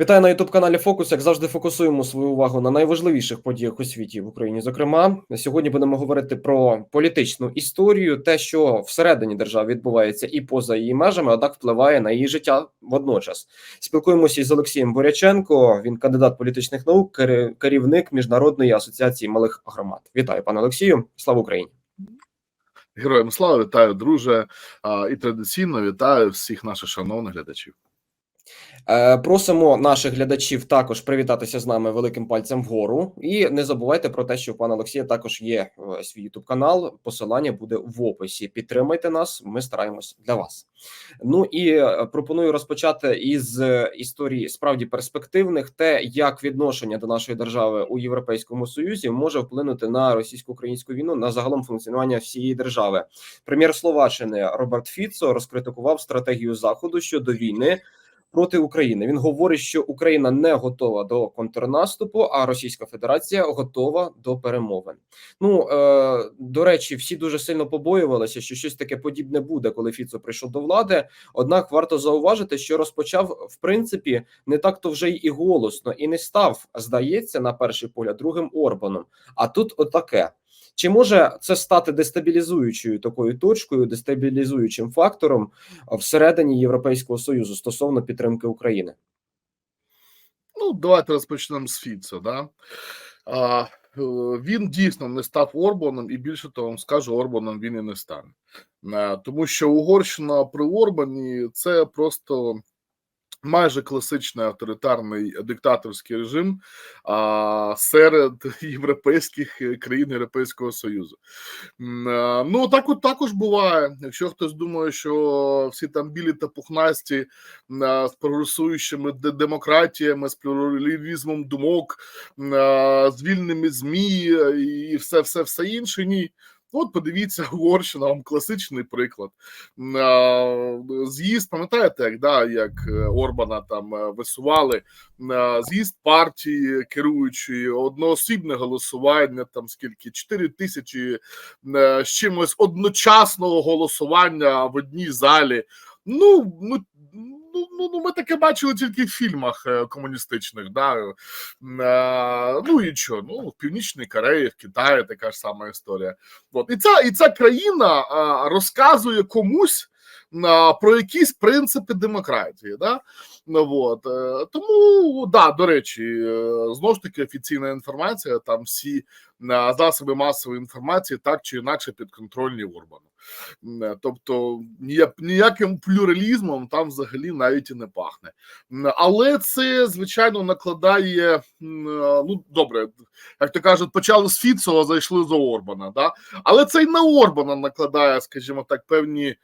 Вітаю на youtube каналі Фокус. Як завжди, фокусуємо свою увагу на найважливіших подіях у світі в Україні. Зокрема, сьогодні будемо говорити про політичну історію, те, що всередині держави відбувається і поза її межами, однак впливає на її життя водночас. Спілкуємося із Олексієм Боряченко. Він кандидат політичних наук, керівник міжнародної асоціації малих громад. Вітаю, пане Олексію. Слава Україні! Героям слава, вітаю, друже. І традиційно вітаю всіх наших шановних глядачів. Е, Просимо наших глядачів також привітатися з нами великим пальцем вгору. І не забувайте про те, що у пана Олексія також є е, свій ютуб канал. Посилання буде в описі. Підтримайте нас, ми стараємось для вас. Ну і е, пропоную розпочати із історії справді перспективних, те, як відношення до нашої держави у Європейському Союзі може вплинути на російсько-українську війну на загалом функціонування всієї держави. Прем'єр Словаччини Роберт Фіцо розкритикував стратегію заходу щодо війни проти України. Він говорить, що Україна не готова до контрнаступу, а Російська Федерація готова до перемовин. Ну е, до речі, всі дуже сильно побоювалися, що щось таке подібне буде, коли Фіцо прийшов до влади. Однак варто зауважити, що розпочав в принципі не так то вже і голосно, і не став, здається, на перший погляд другим Орбаном. А тут отаке. Чи може це стати дестабілізуючою такою точкою, дестабілізуючим фактором всередині Європейського союзу стосовно підтримки України? Ну, давайте розпочнемо з Фіцо. Да? А, е, він дійсно не став Орбаном, і більше того, вам скажу, Орбаном він і не стане. Е, Тому що Угорщина при Орбані це просто. Майже класичний авторитарний диктаторський режим а, серед європейських е, країн Європейського Союзу. Е, Ну так от також буває. Якщо хтось думає, що всі там білі та пухнасті е, з прогресуючими демократіями, з плюралізмом думок, з вільними змі і все, все, все інше, ні. От подивіться, Угорщина вам класичний приклад. З'їзд, пам'ятаєте, як да, як е, Орбана там е, висували з'їзд партії керуючої, одноосібне голосування, там скільки 4 тисячі е, з чимось одночасного голосування в одній залі. Ну, ну, ну, ну, ми таке бачили тільки в фільмах комуністичних. Да? Ну і що? Ну, в Північній Кореї, в Китаї така ж сама історія. От. І, ця, і ця країна розказує комусь про якісь принципи демократії. Да? Ну, от. е, Тому, да, до речі, е, знову ж таки офіційна інформація, там всі засоби масової інформації так чи інакше підконтрольні Орбану. Е, Тобто ніяким плюралізмом там взагалі навіть і не пахне. Але це, звичайно, накладає. е, Ну, добре, як то кажуть, почали з Фіцо, а зайшли за Орбана. Да? Але це й на Орбана накладає, скажімо так, певні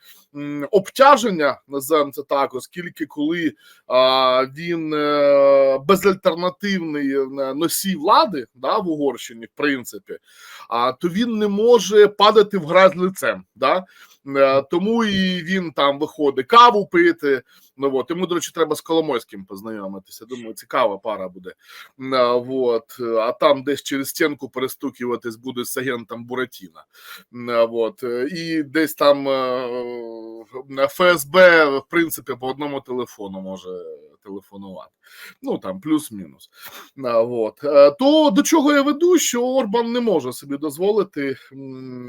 обтяження, називаємо це так, оскільки коли а, він е, безальтернативний носій влади да, в Угорщині, в принципі, а, то він не може падати в грязь лицем. Да? Е, Тому і він там виходить каву пити. Ну от йому, до речі, треба з Коломойським познайомитися. Думаю, цікава пара буде. Е, От, а там десь через стінку перестукуватись буде з агентом Буратіна. Е, От, і десь там ФСБ, в принципі, по одному телефону може телефонувати. Ну там плюс-мінус. От. Е, То до чого я веду, що Орбан не може собі дозволити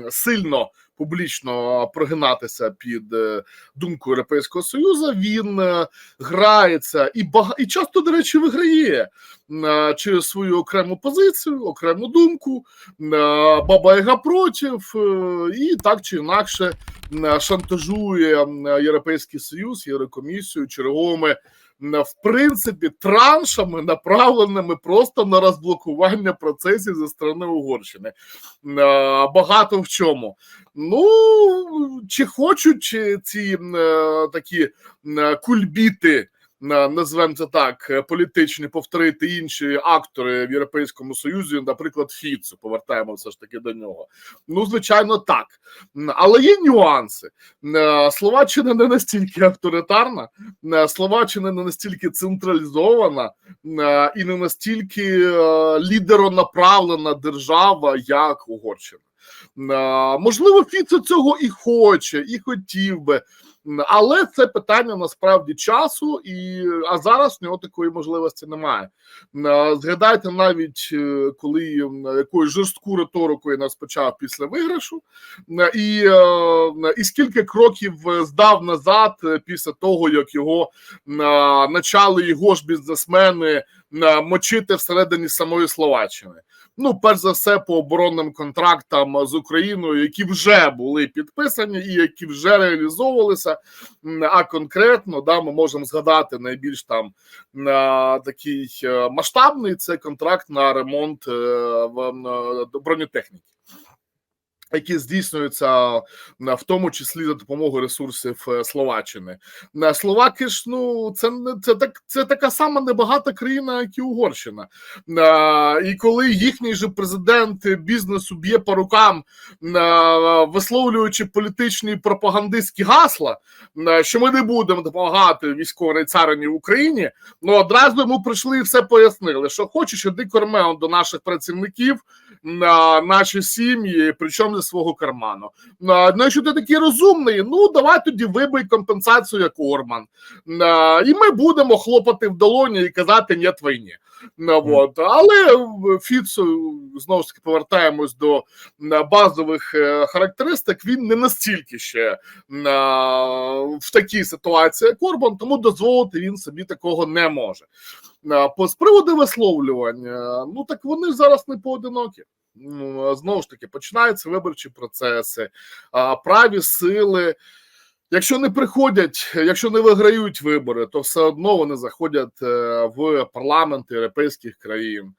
сильно публічно прогинатися під е, думку Європейського Союзу. Він е, грається і бага... і часто, до речі, виграє через свою окрему позицію, окрему думку. Баба Яга против, і так чи інакше шантажує Європейський Союз, Єврокомісію черговими. В принципі, траншами направленими просто на розблокування процесів зі сторони Угорщини. Е, Багато в чому. Ну, чи хочуть ці е, такі е, кульбіти, е, називаємо це так, е, політичні, повторити інші актори в Європейському Союзі, наприклад, Фіцу, повертаємо все ж таки до нього. Ну, звичайно, так. Але є нюанси. Е, Словаччина не настільки авторитарна, Словаччина не настільки централізована і не настільки лідеронаправлена держава, як Угорщина. Можливо, Фіцо цього і хоче, і хотів би. Але це питання насправді часу, і а зараз в нього такої можливості немає. Е, Згадайте навіть е, коли м, якоюсь жорстку риторикою нас почав після виграшу, е, і, е, і скільки кроків е, здав назад е, після того, як його е, почали його ж бізнесмени е, мочити всередині самої Словаччини. Ну, перш за все, по оборонним контрактам з Україною, які вже були підписані і які вже реалізовувалися. А конкретно, да, ми можемо згадати найбільш там такий е, масштабний це контракт на ремонт е, в е, бронетехніки. Які здійснюються в тому числі за допомогою ресурсів е, Словаччини. Е, Словаки ж ну це не це так. Це така сама небагата країна, як і Угорщина. Е, І коли їхній же президент бізнесу б'є по рукам, висловлюючи політичні пропагандистські гасла, що ми не будемо допомагати військовій царині в Україні, ну одразу йому прийшли і все пояснили, що хочеш, іди корме до наших працівників на наші сім'ї, причому зі свого карману. Ну, якщо ти такий розумний, ну давай тоді вибий компенсацію як Орман. І ми будемо хлопати в долоні і казати ні війні. Ну, от. Але в Фіцу знову ж таки повертаємось до базових е, характеристик. Він не настільки ще в такій ситуації, як Орбан, тому дозволити він собі такого не може. По з приводу висловлювання, ну так вони зараз не поодинокі. Знову ж таки, починаються виборчі процеси, праві сили. Якщо не приходять, якщо не виграють вибори, то все одно вони заходять е, в парламенти європейських країн.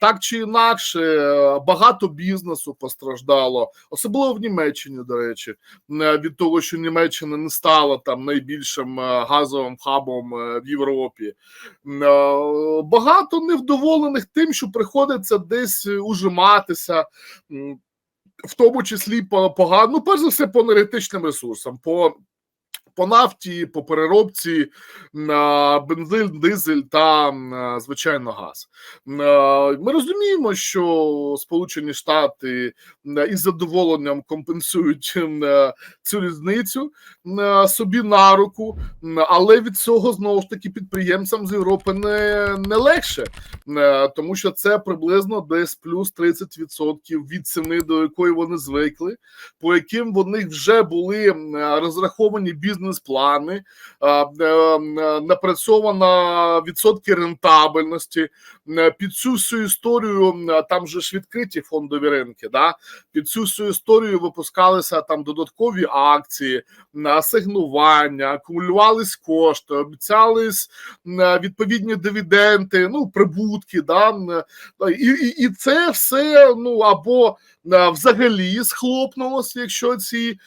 Так чи інакше, е, багато бізнесу постраждало, особливо в Німеччині, до речі, м, від того, що Німеччина не стала там найбільшим е, газовим хабом е, в Європі. Е, Багато невдоволених тим, що приходиться десь е, ужиматися. В тому числі по погано, ну, перш за все, по енергетичним ресурсам, по, по нафті, по переробці бензин, дизель та звичайно газ. Е, Ми розуміємо, що Сполучені Штати із задоволенням компенсують е, цю різницю собі на руку, але від цього знову ж таки підприємцям з Європи не, не легше. Е, тому що це приблизно десь плюс 30% від ціни, до якої вони звикли, по яким в них вже були е, розраховані бізнес-плани, е, е, напрацьовано відсотки рентабельності. Е, Під цю всю історію там же ж відкриті фондові ринки. Да? Під цю всю історію випускалися там додаткові акції, асигнування, акумулювались кошти, обіцялись відповідні дивіденти, ну прибутки, да і, і, і це все ну або взагалі схлопнулося, якщо ці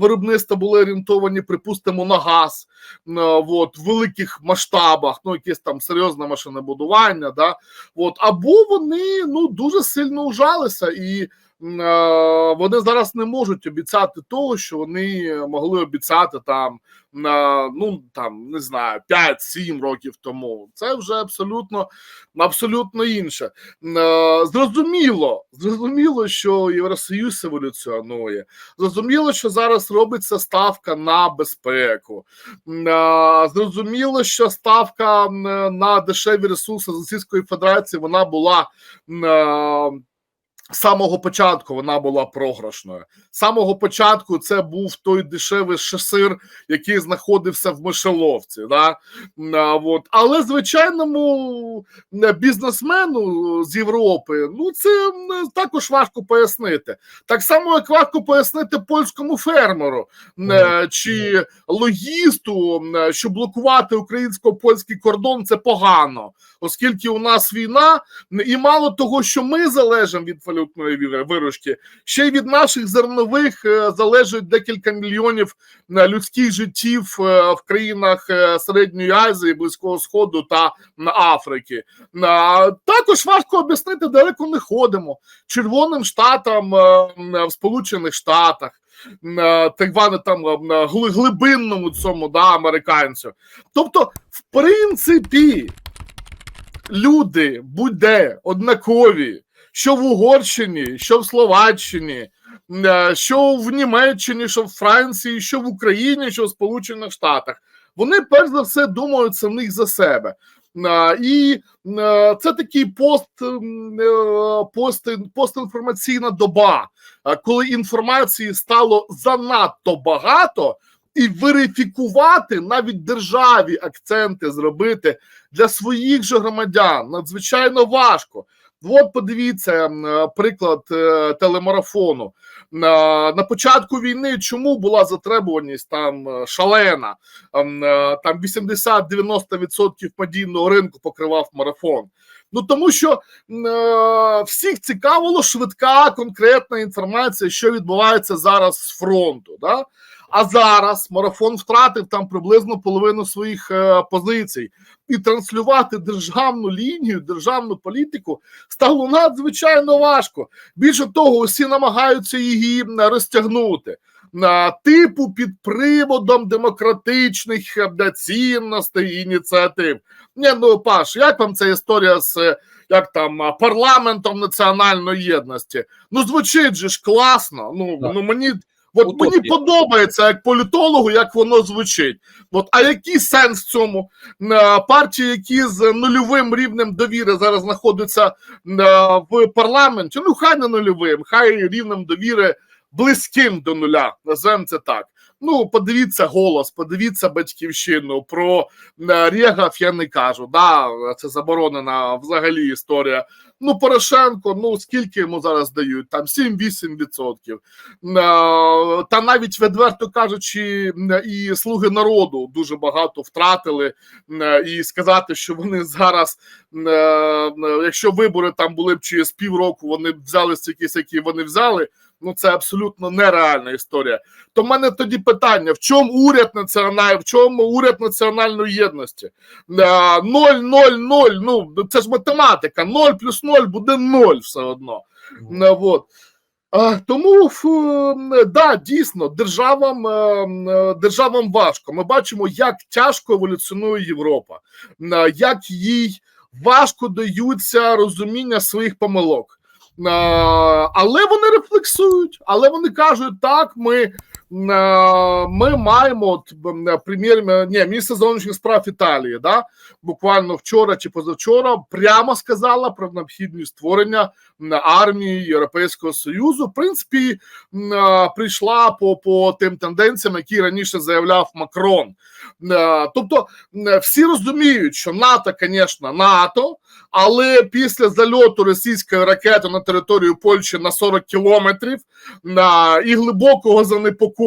виробництва були орієнтовані, припустимо, на газ, от, в великих масштабах, ну якесь там серйозне машинобудування, да, от, або вони ну дуже сильно ужалися і. Е, Вони зараз не можуть обіцяти того, що вони могли обіцяти там на ну там не знаю 5-7 років тому. Це вже абсолютно абсолютно інше. Е, Зрозуміло, зрозуміло, що Євросоюз еволюціонує. Зрозуміло, що зараз робиться ставка на безпеку. Е, Зрозуміло, що ставка на дешеві ресурси з Російської Федерації вона була. З самого початку вона була програшною. З самого початку це був той дешевий шесир, який знаходився в мишеловці. Да? А, от. Але звичайному бізнесмену з Європи ну це також важко пояснити. Так само, як важко пояснити польському фермеру е, чи логісту, що блокувати українсько-польський кордон це погано, оскільки у нас війна, і мало того, що ми залежимо від валютної виручки, ще й від наших зернових е, залежить декілька мільйонів е, людських життів е, в країнах Середньої Азії, Близького Сходу та Африки. Також важко об'яснити, далеко не ходимо. Червоним штатам в Сполучених Штатах. Так зване там глибинному цьому да, американцю. Тобто, в принципі, люди будь-де однакові, що в Угорщині, що в Словаччині, е, що в Німеччині, що в Франції, що в Україні, що в Сполучених Штатах. Вони перш за все думають самих за себе. І е, це такий пост, е, пост, постінформаційна доба, коли інформації стало занадто багато, і верифікувати навіть державі акценти зробити для своїх же громадян надзвичайно важко. От подивіться е, приклад е, телемарафону. На, на початку війни чому була затребуваність там е, шалена? Е, Там 80-90% медійного ринку покривав марафон. Ну тому що е, всіх цікавило швидка конкретна інформація, що відбувається зараз з фронту. Да? А зараз марафон втратив там приблизно половину своїх е, позицій, і транслювати державну лінію, державну політику стало надзвичайно важко. Більше того, усі намагаються її розтягнути на типу під приводом демократичних е, цінностей і ініціатив. Ні, ну Паш, як вам ця історія з е, як там парламентом національної єдності? Ну звучить же ж класно. Ну, Так. ну мені. От Утопія. мені подобається як політологу, як воно звучить. От, а який сенс в цьому? Е, Партії, які з нульовим рівнем довіри зараз знаходяться е, в парламенті, ну хай не нульовим, хай рівнем довіри близьким до нуля. Називаємо це так. Ну, подивіться голос, подивіться батьківщину. Про е, Рєгав я не кажу. Да, це заборонена взагалі історія. Ну, Порошенко, ну скільки йому зараз дають? Там 7-8%. Е, Та навіть відверто кажучи, і слуги народу дуже багато втратили. І сказати, що вони зараз, е, якщо вибори там були б через півроку, вони б взяли стільки, які вони взяли. Ну це абсолютно нереальна історія. То в мене тоді питання: в чому уряд національної, в чому уряд національної єдності? Е, Ноль, ноль, ноль. Ну це ж математика. Ноль плюс ноль буде ноль все одно. Вот. А, тому фу, да, дійсно, державам, е, е, державам важко. Ми бачимо, як тяжко еволюціонує Європа, як їй важко даються розуміння своїх помилок. Е, Але вони рефлексують, але вони кажуть, так, ми, ми маємо от, м, прем'єр, ні, міністр зовнішніх справ Італії, да, буквально вчора чи позавчора прямо сказала про необхідність створення армії Європейського Союзу. В принципі, е, прийшла по, по тим тенденціям, які раніше заявляв Макрон. Е, Тобто всі розуміють, що НАТО, звісно, НАТО, але після зальоту російської ракети на територію Польщі на 40 кілометрів і глибокого занепокоєння,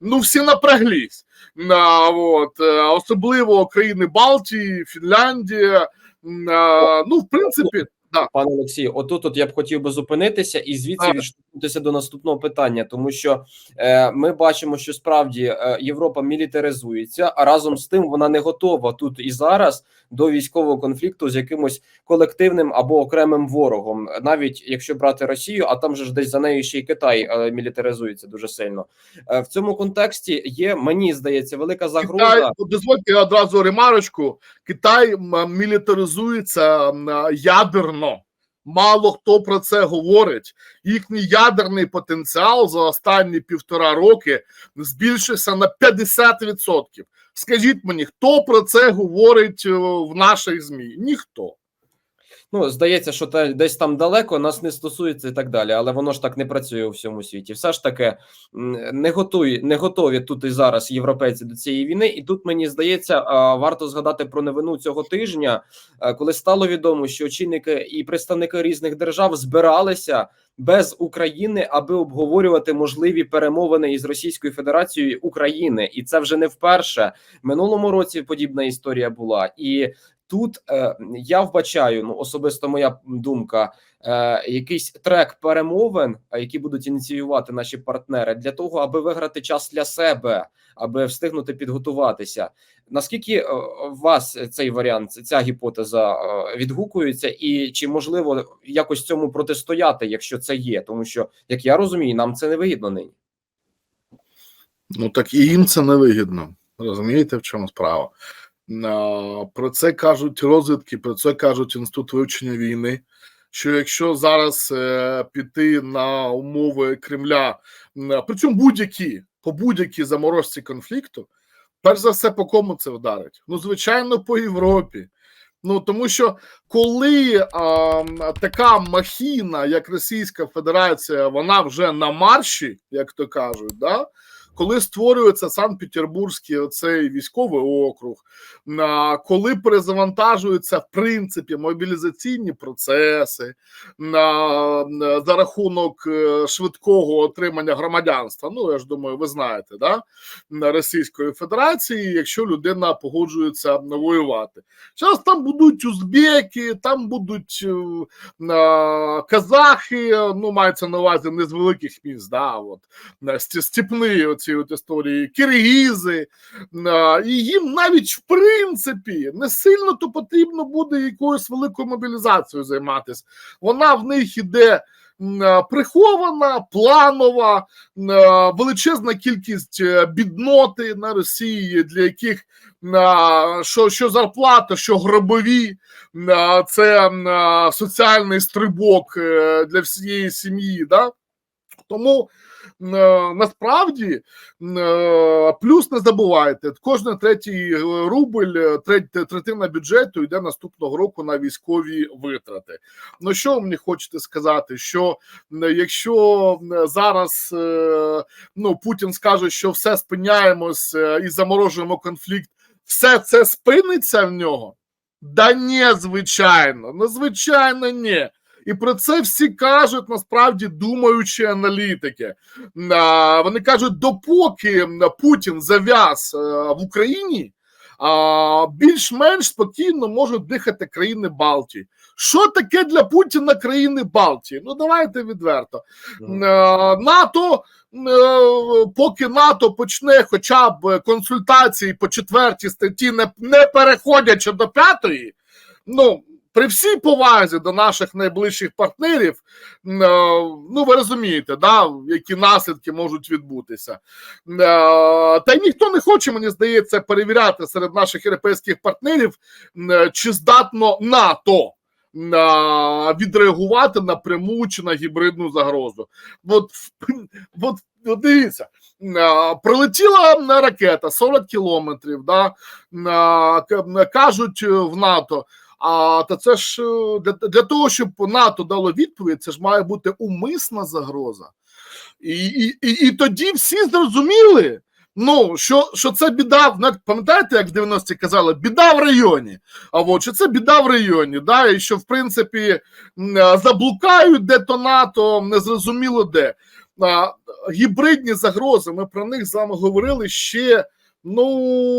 ну всі напряглись. На, от, е, особливо країни Балтії, Фінляндія. На, ну, в принципі, да. Пане Олексію, отут от я б хотів би зупинитися і звідси відштовхнутися до наступного питання, тому що е, ми бачимо, що справді е, Європа мілітаризується, а разом з тим вона не готова тут і зараз до військового конфлікту з якимось колективним або окремим ворогом, навіть якщо брати Росію, а там же ж десь за нею ще й Китай е, мілітаризується дуже сильно. Е, в цьому контексті є, мені здається, велика загроза. Китай, дозвольте я одразу ремарочку. Китай мілітаризується м, ядерно. Мало хто про це говорить. Їхній ядерний потенціал за останні півтора роки збільшився на 50%. Скажіть мені, хто про це говорить е, в наших ЗМІ? Ніхто. Ну, здається, що те, десь там далеко нас не стосується і так далі, але воно ж так не працює у всьому світі. Все ж таки не готові, не готові тут і зараз європейці до цієї війни. І тут мені здається, варто згадати про новину цього тижня, коли стало відомо, що очільники і представники різних держав збиралися без України, аби обговорювати можливі перемовини із Російською Федерацією України, і це вже не вперше. Минулому році подібна історія була і. Тут е, я вбачаю, ну особисто моя думка, е, якийсь трек перемовин, е, які будуть ініціювати наші партнери для того, аби виграти час для себе, аби встигнути підготуватися. Наскільки е, вас цей варіант, ця гіпотеза е, відгукується, і чи можливо якось цьому протистояти, якщо це є? Тому що, як я розумію, нам це не вигідно нині. Ну так і їм це не вигідно. Розумієте, в чому справа? Про це кажуть розвідки, про це кажуть інститут вивчення війни. що якщо зараз е, піти на умови Кремля, причому будь-які по будь-якій заморозці конфлікту, перш за все, по кому це вдарить? Ну, звичайно, по Європі. Ну тому що коли а, така махіна, як Російська Федерація, вона вже на марші, як то кажуть, да? Коли створюється Санкт-Петербурзький оцей військовий округ, коли перезавантажуються в принципі мобілізаційні процеси за рахунок е, швидкого отримання громадянства, ну я ж думаю, ви знаєте, да? Російської Федерації, якщо людина погоджується воювати. Зараз там будуть узбеки, там будуть е, казахи, ну мається на увазі не з великих міст, да, от, степні оці от історії, киргізи, і їм навіть в принципі не сильно то потрібно буде якоюсь великою мобілізацією займатися. Вона в них іде. Прихована, планова, величезна кількість е, бідноти на Росії, для яких що, що зарплата, що гробові, це соціальний стрибок е, для всієї сім'ї. Да? Тому е, насправді е, плюс не забувайте, кожен третій е, рубль, третина бюджету йде наступного року на військові витрати. Ну що ви мені хочете сказати? Що якщо зараз ну Путін скаже, що все спиняємось і заморожуємо конфлікт, все це спиниться в нього? Да ні, звичайно, ну звичайно, ні. І про це всі кажуть насправді думаючі аналітики. Вони кажуть, допоки Путін зав'яз е, в Україні, а, більш-менш спокійно можуть дихати країни Балтії. Що таке для Путіна країни Балтії? Ну давайте відверто. Е, НАТО, е, поки НАТО почне хоча б консультації по четвертій статті, не переходячи до п'ятої, ну. При всій повазі до наших найближчих партнерів, е, ну ви розумієте, да, які наслідки можуть відбутися. Е, Та й ніхто не хоче, мені здається, перевіряти серед наших європейських партнерів, е, чи здатно НАТО відреагувати на пряму чи на гібридну загрозу. От, от, от дивіться, прилетіла ракета 40 кілометрів, да, кажуть в НАТО. А та це ж е, для, для того, щоб НАТО дало відповідь, це ж має бути умисна загроза. І, і, і, і тоді всі зрозуміли, ну, що, що це біда, пам'ятаєте, як в 90-ті казали, біда в районі. А от що це біда в районі, да, і що в принципі заблукають де то НАТО, незрозуміло де. Гібридні загрози, ми про них з вами говорили ще ну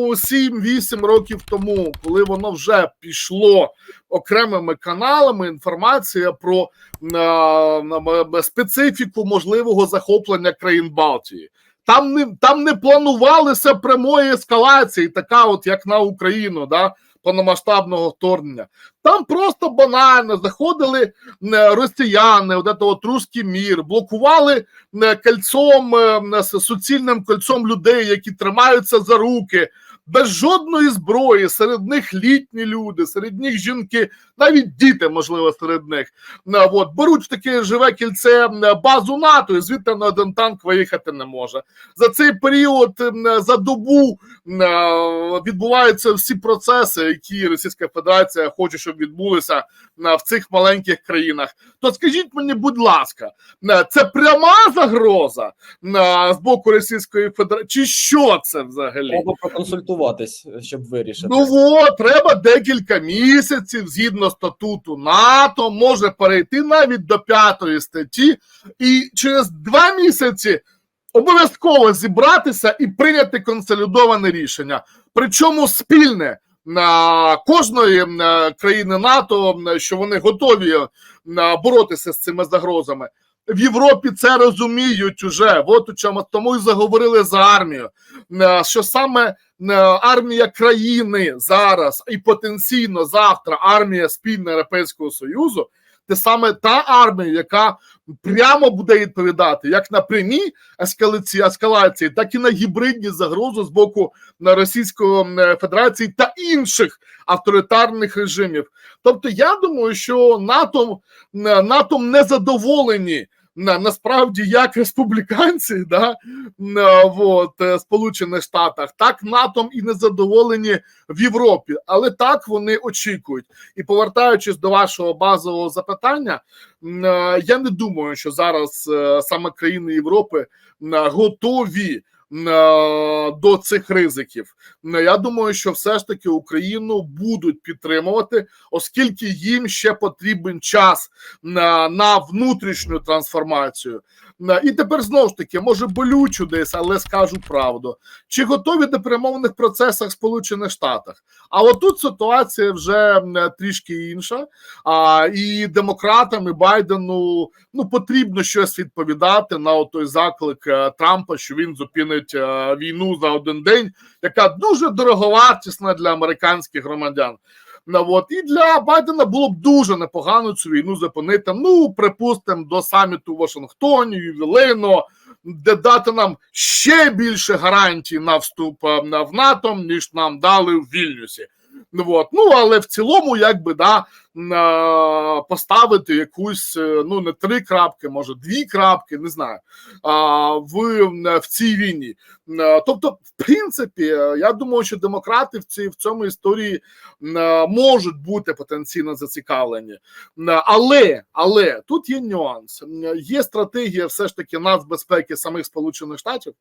7-8 років тому, коли воно вже пішло окремими каналами. Інформація про е, специфіку можливого захоплення країн Балтії. Там не там не планувалися прямої ескалації, така от як на Україну, да, повномасштабного вторгнення. Там просто банально заходили е, росіяни, от це от русський мір, блокували е, кольцом, е, суцільним кольцом людей, які тримаються за руки, без жодної зброї. Серед них літні люди, серед них жінки, навіть діти, можливо, серед них. От, беруть в таке живе кільце базу НАТО, і звідти на один танк виїхати не може. За цей період за добу відбуваються всі процеси, які Російська Федерація хоче, щоб відбулися в цих маленьких країнах. То скажіть мені, будь ласка, це пряма загроза з боку Російської Федерації? Чи що це взагалі? Треба проконсультуватись, щоб вирішити. Ну от, треба декілька місяців згідно статуту НАТО, може перейти навіть до п'ятої статті, і через два місяці обов'язково зібратися і прийняти консолідоване рішення. Причому спільне на кожної е, країни НАТО, е, що вони готові е, боротися з цими загрозами. В Європі це розуміють уже. От у чому тому і заговорили за армію. Е, Що саме е, армія країни зараз і потенційно завтра армія спільна Європейського Союзу те саме та армія, яка прямо буде відповідати як на прямі ескалації, ескалації, так і на гібридні загрози з боку Російської е, Федерації та інших авторитарних режимів. Тобто, я думаю, що НАТО НАТО не задоволені насправді як республіканці, да, на, е, Сполучених Штатах, так НАТО і не задоволені в Європі, але так вони очікують. І повертаючись до вашого базового запитання, е, я не думаю, що зараз е, саме країни Європи готові до цих ризиків. М, Я думаю, що все ж таки Україну будуть підтримувати, оскільки їм ще потрібен час на, на внутрішню трансформацію. На- І тепер знову ж таки, може болючу десь, але скажу правду. Чи готові до перемовних процесах Сполучених Штатах? А отут ситуація вже трішки інша. А, і демократам, і Байдену ну потрібно щось відповідати на той заклик е, Трампа, що він зупинить е, війну за один день, яка дуже дороговартісна для американських громадян. От. І для Байдена було б дуже непогано цю війну зупинити. Ну, припустимо, до саміту Вашингтоні, ювілейно, де дати нам ще більше гарантій на вступ е, в НАТО, ніж нам дали в Вільнюсі. Ну, от. ну але в цілому, якби да, поставити якусь, е, ну не три крапки, може дві крапки, не знаю, в, в цій війні. Е, Тобто, в принципі, е, я думаю, що демократи в цій в цьому історії е, можуть бути потенційно зацікавлені. Е, Але але тут є нюанс. Є стратегія, все ж таки нацбезпеки самих Сполучених Штатів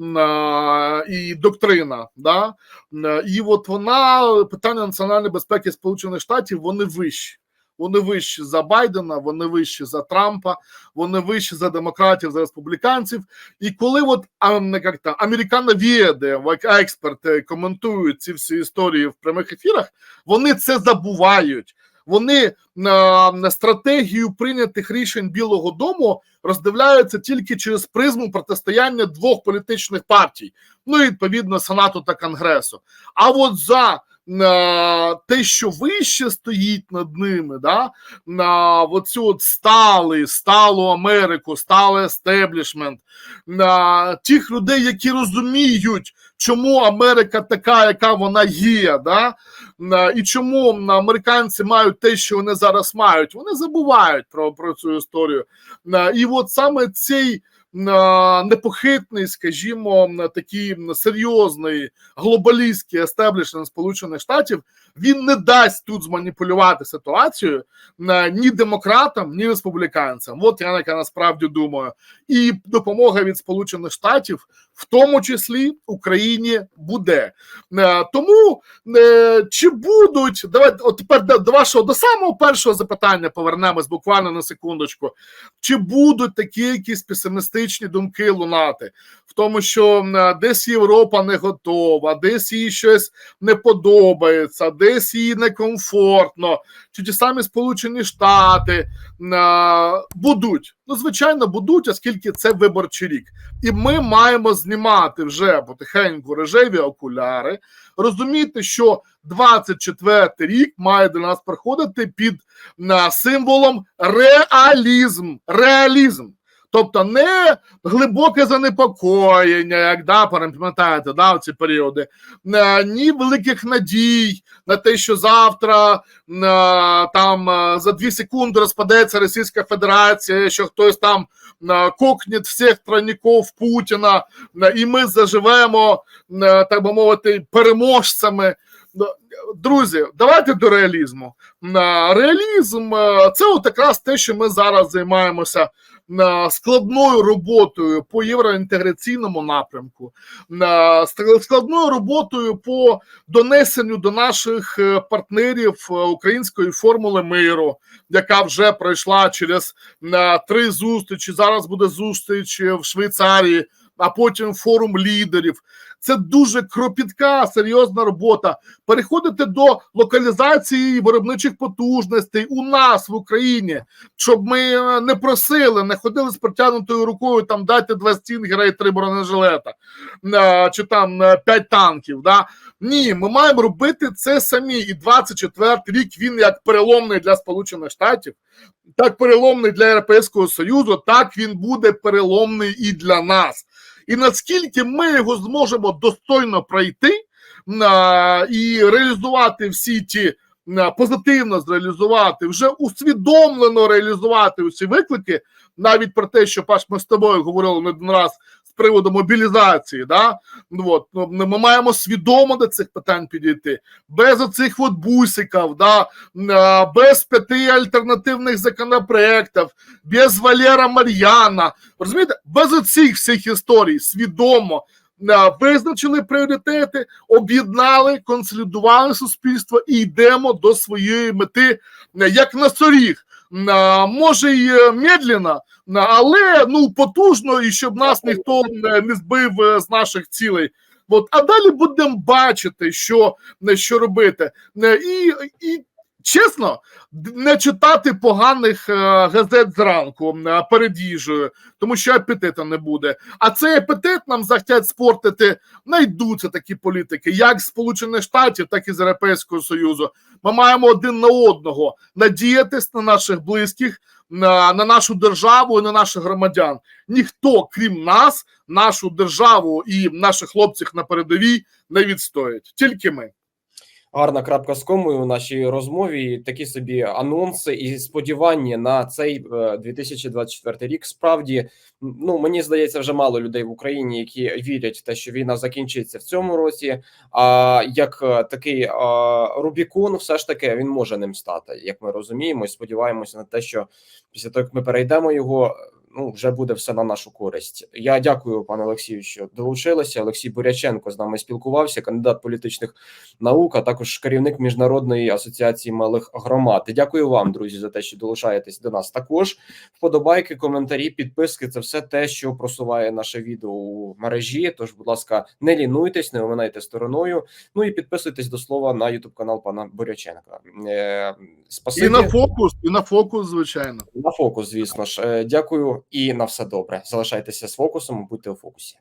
е, і доктрина. Да? Е, І от вона питання національної безпеки Сполучених Штатів вони вищі. Вони вищі за Байдена, вони вищі за Трампа, вони вищі за демократів, за республіканців. І коли от а, не як то, як експерти коментують ці всі історії в прямих ефірах, вони це забувають. Вони на, стратегію прийнятих рішень Білого Дому роздивляються тільки через призму протистояння двох політичних партій, ну і відповідно Сенату та Конгресу. А от за те, що вище стоїть над ними, да, на оцю от сталий, сталу Америку, сталий естеблішмент, на тих людей, які розуміють, чому Америка така, яка вона є, да, на, і чому на, американці мають те, що вони зараз мають. Вони забувають про, про цю історію. На, і от саме цей на, непохитний, скажімо, такий серйозний глобалістський естеблішмент Сполучених Штатів він не дасть тут зманіпулювати ситуацію ні демократам, ні республіканцям. От я яка насправді думаю. І допомога від Сполучених Штатів, в тому числі Україні, буде. Е, Тому е, чи будуть давайте от тепер до вашого до самого першого запитання повернемось буквально на секундочку. Чи будуть такі якісь песимістичні думки лунати в тому, що е, десь Європа не готова, десь їй щось не подобається, десь їй некомфортно, чи ті самі Сполучені Штати е, будуть? Ну, звичайно, будуть, оскільки це виборчий рік, і ми маємо знімати вже потихеньку рожеві окуляри, розуміти, що 24 рік має до нас приходити під на символом реалізм. Реалізм. Тобто не глибоке занепокоєння, як да, пам'ятаєте, да, в ці періоди, е, ні великих надій на те, що завтра е, там е, за дві секунди розпадеться Російська Федерація, що хтось там е, кокне всіх тройників Путіна, і ми заживемо, так би мовити, переможцями. Ну, Друзі, давайте до реалізму. Реалізм це от якраз те, що ми зараз займаємося складною роботою по євроінтеграційному напрямку, складною роботою по донесенню до наших е, партнерів е, української формули миру, яка вже пройшла через е, три зустрічі. Зараз буде зустріч в Швейцарії, а потім форум лідерів. Це дуже кропітка, серйозна робота. Переходити до локалізації виробничих потужностей у нас в Україні, щоб ми е, не просили, не ходили з протягнутою рукою. Там дайте два стінгера і три бронежилета, е, чи там е, п'ять танків. Да? Ні, ми маємо робити це самі. І 24 рік він як переломний для Сполучених Штатів, так переломний для Європейського Союзу, так він буде переломний і для нас. І наскільки ми його зможемо достойно пройти а, і реалізувати всі ті позитивно зреалізувати, вже усвідомлено реалізувати усі виклики, навіть про те, що Паш, ми з тобою говорили не один раз приводу мобілізації, да? Ну, от, ну, ми маємо свідомо до цих питань підійти, без оцих от бусиків, да? без п'яти альтернативних законопроєктів, без Валера Мар'яна. Розумієте, без оцих всіх історій свідомо визначили пріоритети, об'єднали, консолідували суспільство і йдемо до своєї мети як носоріг. А, Може й е, медленно, але ну потужно, і щоб нас ніхто не збив е, з наших цілей. От, а далі будемо бачити, що, е, що робити. І, і чесно, не читати поганих е, газет зранку е, перед їжею, тому що апетиту не буде. А цей апетит нам захотять спортити. Найдуться такі політики, як Сполучених Штатів, так і з Європейського Союзу. Ми маємо один на одного надіятись на наших близьких, на, на нашу державу і на наших громадян. Ніхто, крім нас, нашу державу і наших хлопців на передовій не відстоїть. Тільки ми. Гарна крапка з комою у нашій розмові. Такі собі анонси і сподівання на цей е, 2024 рік. Справді, ну мені здається, вже мало людей в Україні, які вірять в те, що війна закінчиться в цьому році. А як е, такий е, Рубікон, все ж таки він може ним стати, як ми розуміємо, і сподіваємося на те, що після того, як ми перейдемо його. Ну, вже буде все на нашу користь. Я дякую, пане Олексію, що долучилися. Олексій Буряченко з нами спілкувався, кандидат політичних наук, а також керівник міжнародної асоціації малих громад. І дякую вам, друзі, за те, що долучаєтесь до нас. Також вподобайки, коментарі, підписки це все те, що просуває наше відео у мережі. Тож, будь ласка, не лінуйтесь, не оминайте стороною. Ну і підписуйтесь до слова на Ютуб канал пана Буряченка. Е, спасибі. І на фокус, і на фокус, звичайно. на фокус, звісно ж. Е, дякую і на все добре. Залишайтеся з фокусом, будьте у фокусі.